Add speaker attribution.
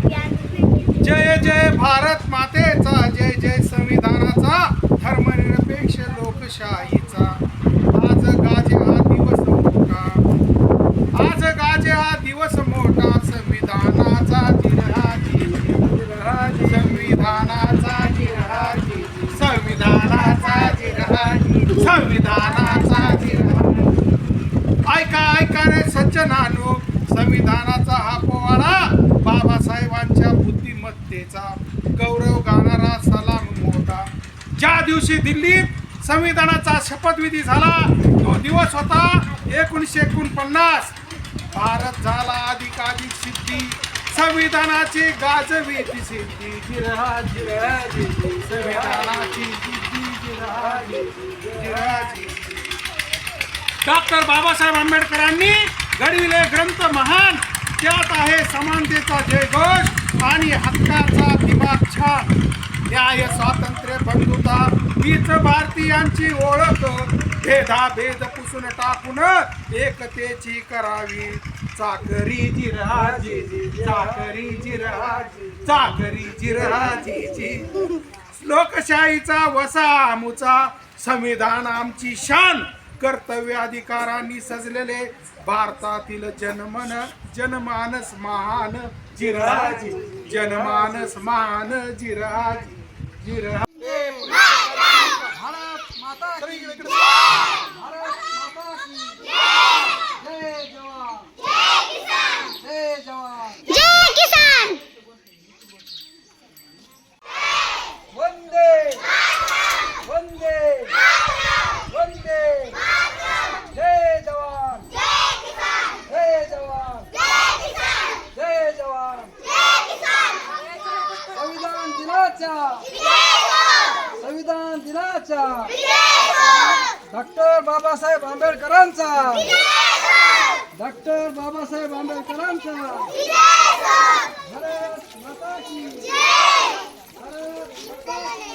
Speaker 1: जय जय भारत मातेचा जय जय संविधानाचा धर्मनिरपेक्ष लोकशाहीचा. आज गाजे हा दिवस मोठा. आज गाजे हा दिवस मोठा. संविधानाचा जिरहाजी संविधानाचा जिरहाजी संविधानाचा जिरहाजी संविधानाचा जिरहाजी ऐका ऐका रे सज्जनानो. संविधानाचा हा पोवाडा बाबासाहेबांच्या बुद्धिमत्तेचा. गौरव गाणारा सलाम मोठा. ज्या दिवशी दिल्लीत संविधानाचा शपथविधी झाला तो दिवस होता एकोणीसशे एकोणपन्नास. भारत झाला अधिकाधिक सिद्धी. संविधानाची गाजवी ती सिद्धी. जिरहा संविधानाची डॉक्टर बाबासाहेब आंबेडकरांनी समानतेचा जयघोष आणि हक्काचा दिमाग छान. न्याय स्वातंत्र्य बंधुता हीच भारतीयांची ओळख. भेदाभेद पुसून टाकून एकतेची करावी. चाकरी जिरहाजी चाकरी जिराजी चाकरी जिराजीची लोकशाहीचा वसा आमचा संविधान आमची शान. कर्तव्य अधिकारांनी सजलेले भारतातील जनमन जनमानस महान जिराजी जनमानस महान जिराजी जिरा भारत माता की भारत माता की जय जवान जय जवान
Speaker 2: जय किसान
Speaker 1: वंदे वंदे वंदे जय जवान जय जवान जय जवान संविधान दिनाच्या संविधान दिनाच्या डॉक्टर बाबासाहेब आंबेडकरांचा. डॉक्टर बाबासाहेब आंबेडकरांचा. भारत माता की भारत माता की